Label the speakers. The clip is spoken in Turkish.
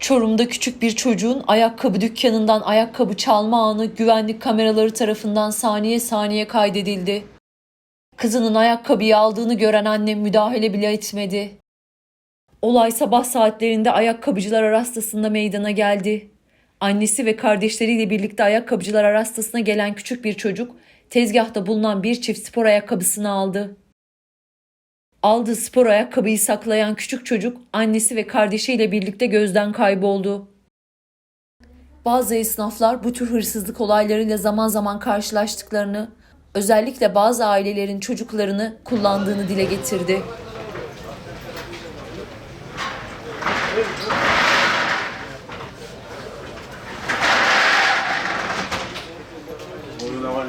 Speaker 1: Çorum'da küçük bir çocuğun ayakkabı dükkanından ayakkabı çalma anı güvenlik kameraları tarafından saniye saniye kaydedildi. Kızının ayakkabıyı aldığını gören anne müdahale bile etmedi. Olay sabah saatlerinde ayakkabıcılar arastasında meydana geldi. Annesi ve kardeşleriyle birlikte ayakkabıcılar arastasına gelen küçük bir çocuk tezgahta bulunan bir çift spor ayakkabısını aldı. Aldığı spor ayakkabıyı saklayan küçük çocuk annesi ve kardeşiyle birlikte gözden kayboldu. Bazı esnaflar bu tür hırsızlık olaylarıyla zaman zaman karşılaştıklarını, özellikle bazı ailelerin çocuklarını kullandığını dile getirdi. Orada var?